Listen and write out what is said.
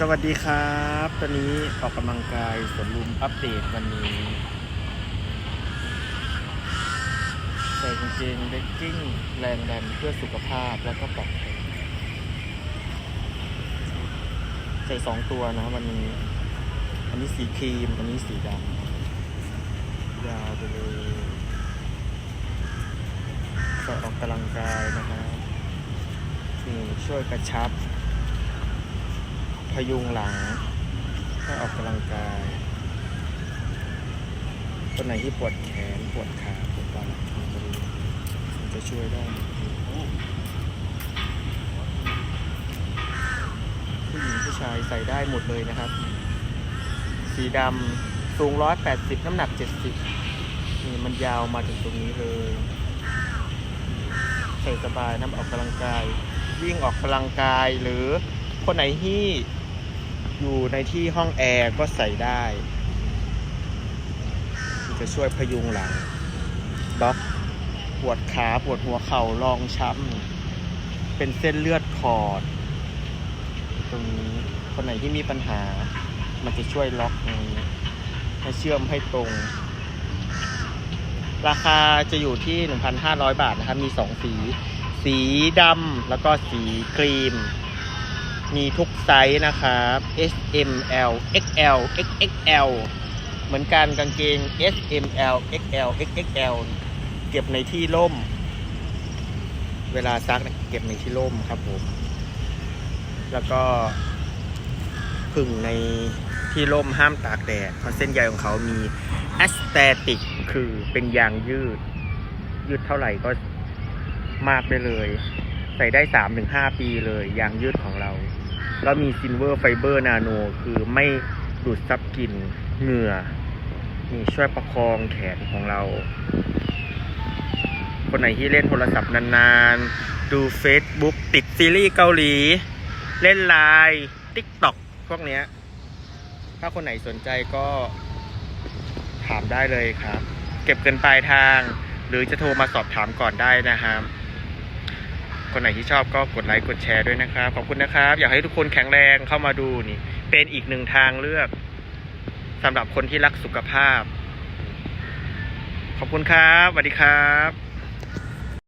สวัสดีครับ ตอนนี้ออกกำลังกายสวนลุมอัปเดตวันนี้ ใส่กางเกงเด็กกิ้งแรงดันเพื่อสุขภาพแล้วก็ปลอดภัยใส่สองตัวนะวันนี้ อันนี้สีครีม อันนี้สีดำยาวไปเลยใส่ออกกำลังกายนะครับนี่ช่วยกระชับ พยุงหลังให้ออกกำลังกายคนไหนที่ปวดแขนปวดขาปวดบ่ามันจะมันจะช่วยได้ผู้หญิงผู้ชายใส่ได้หมดเลยนะครับ สีดำสูง 180 น้ำหนัก 70 นี่มันยาวมาถึงตรงนี้เลย ใส่สบายน้ำออกกำลังกาย วิ่งออกกำลังกายหรือคนไหนที่ อยู่ในที่ห้องแอร์ก็ใส่ได้จะช่วยพยุงหลังล็อกปวดขาปวดหัวเข่ารองช้ำเป็นเส้นเลือดขอด ตรงนี้คนไหนที่มีปัญหา มันจะช่วยล็อกให้เชื่อมให้ตรง ราคาจะอยู่ที่ 1,500 บาทนะครับ มี 2 สี สีดำแล้วก็สีครีม มีทุกไซส์นะครับ S M L X L X X L เหมือนกันกางเกง S M L X L X X L เก็บในที่ร่ม เวลาซักเนี่ยเก็บในที่ร่มครับผม แล้วก็ผึ่งในที่ร่มห้ามตากแดดเพราะเส้นใยของเขามีแอสเตติกคือเป็นยางยืด ยืดเท่าไหร่ก็มากได้เลย ใส่ได้3-5ปีเลยยางยืดของเรา แล้วมีซินเวอร์ไฟเบอร์นาโนคือไม่ดูดซับกลิ่นเหงื่อนี่ช่วยประคองแขนของเรา คนไหนที่เล่นโทรศัพท์นานๆ ดู Facebook ติดซีรีส์เกาหลี เล่นไลน์ TikTok พวกเนี้ย ถ้าคนไหนสนใจก็ถามได้เลยครับ เก็บเงินปลายทาง หรือจะโทรมาสอบถามก่อนได้นะครับ คนไหนที่ชอบก็กดไลค์กดแชร์ด้วยนะครับ ขอบคุณนะครับ อยากให้ทุกคนแข็งแรงเข้ามาดูนี่ เป็นอีกหนึ่งทางเลือกสำหรับคนที่รักสุขภาพ ขอบคุณครับสวัสดีครับ